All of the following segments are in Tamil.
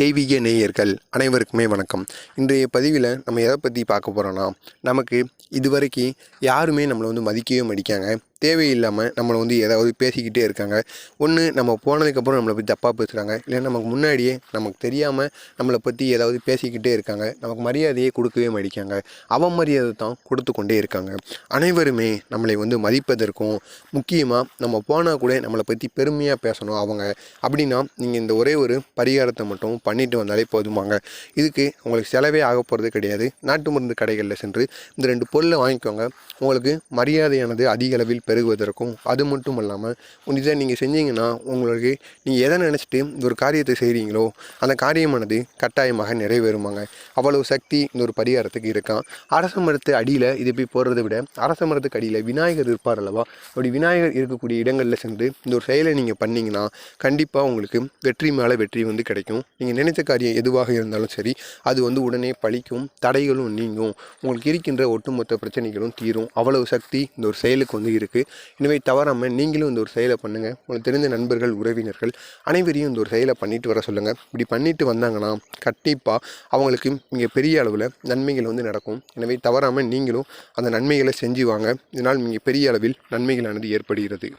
தெய்வீக நேயர்கள் அனைவருக்குமே வணக்கம். இன்றைய பதிவில் நம்ம எதை பற்றி பார்க்க போகிறோன்னா நமக்கு இதுவரைக்கும் யாருமே நம்மளை வந்து மதிக்கவே மதிக்காங்க தேவையில்லாமல் நம்மளை வந்து ஏதாவது பேசிக்கிட்டே இருக்காங்க. ஒன்று நம்ம போனதுக்கப்புறம் நம்மளை பற்றி தப்பாக பேசுகிறாங்க இல்லை நமக்கு முன்னாடியே நமக்கு தெரியாமல் நம்மளை பற்றி ஏதாவது பேசிக்கிட்டே இருக்காங்க. நமக்கு மரியாதையே கொடுக்கவே மாட்டிக்காங்க. அவமரியாதை தான் கொடுத்து கொண்டே இருக்காங்க. அனைவருமே நம்மளை வந்து மதிப்பதற்கும் முக்கியமாக நம்ம போனால் கூட நம்மளை பற்றி பெருமையாக பேசணும் அவங்க. அப்படின்னா நீங்கள் இந்த ஒரே ஒரு பரிகாரத்தை மட்டும் பண்ணிட்டு வந்தாலே போதுமாங்க. இதுக்கு உங்களுக்கு செலவே ஆக போகிறது கிடையாது. நாட்டு மருந்து கடைகளில் சென்று இந்த ரெண்டு பொருளை வாங்கிக்கோங்க. உங்களுக்கு மரியாதையானது அதிக அளவில் பெருகுவதற்கும் அது மட்டும் இல்லாமல் இதை நீங்கள் செஞ்சீங்கன்னா உங்களுக்கு நீங்கள் எதை நினச்சிட்டு இந்த ஒரு காரியத்தை செய்கிறீங்களோ அந்த காரியமானது கட்டாயமாக நிறைவேறுமாங்க. அவ்வளவு சக்தி இந்த ஒரு பரிகாரத்துக்கு இருக்கான். அரச மரத்து அடியில் இதை போய் போடுறதை விட அரச மரத்துக்கு அடியில் விநாயகர் இருப்பார் அல்லவா? அப்படி விநாயகர் இருக்கக்கூடிய இடங்களில் சென்று இந்த ஒரு செயலை நீங்கள் பண்ணிங்கன்னா கண்டிப்பாக உங்களுக்கு வெற்றி மேலே வெற்றி வந்து கிடைக்கும். நீங்கள் நினைத்த காரியம் எதுவாக இருந்தாலும் சரி அது வந்து உடனே பழிக்கும் தடைகளும் நீங்கும். உங்களுக்கு இருக்கின்ற ஒட்டுமொத்த பிரச்சனைகளும் தீரும். அவ்வளவு சக்தி இந்த ஒரு செயலுக்கு வந்து இருக்குது. எனவே தவறாமல் நீங்களும் இந்த ஒரு செயலை பண்ணுங்கள் உங்களுக்கு தெரிந்த நண்பர்கள் உறவினர்கள் அனைவரையும் இந்த ஒரு செயலை பண்ணிட்டு வர சொல்லுங்கள் இப்படி பண்ணிட்டு வந்தாங்கன்னா கண்டிப்பாக அவங்களுக்கு மிக பெரிய அளவில் நன்மைகள் வந்து நடக்கும். எனவே தவறாமல் நீங்களும் அந்த நன்மைகளை செஞ்சு வாங்க. இதனால் மிக பெரிய அளவில் நன்மைகளானது ஏற்படுகிறது.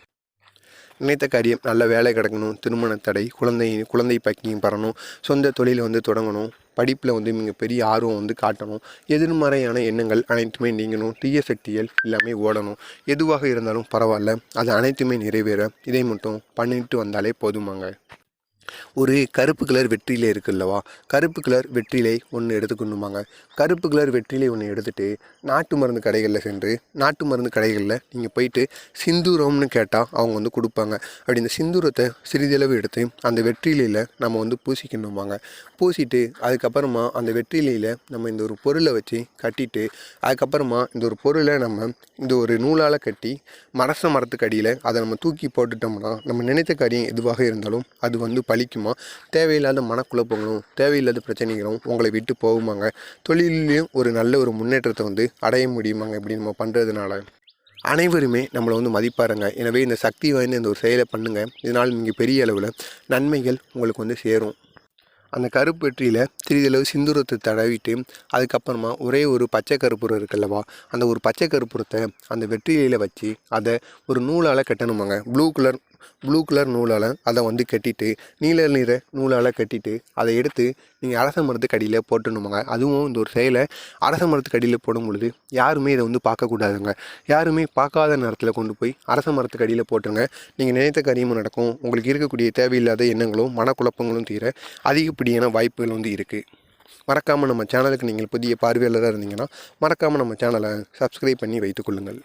நினைத்த காரியம் நல்ல வேலை கிடக்கணும் திருமண தடை குழந்தை குழந்தை பாக்கியம் பரணும் சொந்த தொழிலை வந்து தொடங்கணும் படிப்பில் வந்து மிக பெரிய ஆர்வம் வந்து காட்டணும் எதிர்மறையான எண்ணங்கள் அனைத்துமே நீங்கணும் தீய சக்திகள் எல்லாமே ஓடணும் எதுவாக இருந்தாலும் பரவாயில்ல அது அனைத்துமே நிறைவேற இதை மட்டும் பண்ணிட்டு வந்தாலே போதுமாங்க. ஒரு கருப்பு கலர் வெற்றிலை இருக்குல்லவா? கருப்பு கலர் வெற்றிலை ஒன்று எடுத்துக்கணுமாங்க. கருப்பு கலர் வெற்றிலை ஒன்று எடுத்துகிட்டு நாட்டு மருந்து கடைகளில் சென்று நாட்டு மருந்து கடைகளில் நீங்கள் போயிட்டு சிந்தூரம்னு கேட்டால் அவங்க வந்து கொடுப்பாங்க. அப்படி இந்த சிந்தூரத்தை சிறிதளவு எடுத்து அந்த வெற்றிலையில் நம்ம வந்து பூசிக்கணுமாங்க. பூசிட்டு அதுக்கப்புறமா அந்த வெற்றிலையில் நம்ம இந்த ஒரு பொருளை வச்சு கட்டிட்டு அதுக்கப்புறமா இந்த ஒரு பொருளை நம்ம இந்த ஒரு நூலால் கட்டி மரச மரத்துக்கு அடியில் அதை நம்ம தூக்கி போட்டுட்டோம்னா நம்ம நினைத்த காரியம் எதுவாக இருந்தாலும் அது வந்து பழிக்குமா தேவையில்லாத மனக்குழப்பங்களும் தேவையில்லாத பிரச்சனைகளும் உங்களை விட்டு போகுமாங்க. தொழிலையும் ஒரு நல்ல ஒரு முன்னேற்றத்தை வந்து அடைய முடியுமாங்க இப்படி நம்ம பண்ணுறதுனால அனைவருமே நம்மளை வந்து மதிப்பாருங்க. எனவே இந்த சக்தி வாய்ந்த இந்த ஒரு செயலை பண்ணுங்கள் இதனால் மிக பெரிய அளவில் நன்மைகள் உங்களுக்கு வந்து சேரும். அந்த கருப்பு வெற்றியில் சிறிதளவு சிந்துரத்தை தடவிட்டு அதுக்கப்புறமா ஒரே ஒரு பச்சை கருப்புரம் இருக்குல்லவா அந்த ஒரு பச்சை கருப்புரத்தை அந்த வெற்றிலையில் வச்சு அதை ஒரு நூலால் கட்டணுமாங்க. ப்ளூ கலர் ப்ளூ கலர் நூலால் அதை வந்து கட்டிட்டு நீல நிற நூலால் கட்டிட்டு அதை எடுத்து நீங்கள் அரச மரத்துக்கு அடியில் போட்டுணுமாங்க அதுவும் இந்த ஒரு செயலை அரச மரத்துக்கு அடியில் போடும் பொழுது யாருமே இதை வந்து பார்க்கக்கூடாதுங்க யாருமே பார்க்காத நேரத்தில் கொண்டு போய் அரச மரத்துக்கு அடியில் போட்டுருங்க. நீங்கள் நினைத்த காரியமும் நடக்கும். உங்களுக்கு இருக்கக்கூடிய தேவையில்லாத எண்ணங்களும் மனக்குழப்பங்களும் தீர அதிகப்படியான வாய்ப்புகள் வந்து இருக்குது மறக்காமல் நம்ம சேனலுக்கு நீங்கள் புதிய பார்வையாளராக இருந்தீங்கன்னா மறக்காமல் நம்ம சேனலை சப்ஸ்கிரைப் பண்ணி வைத்துக்கொள்ளுங்கள்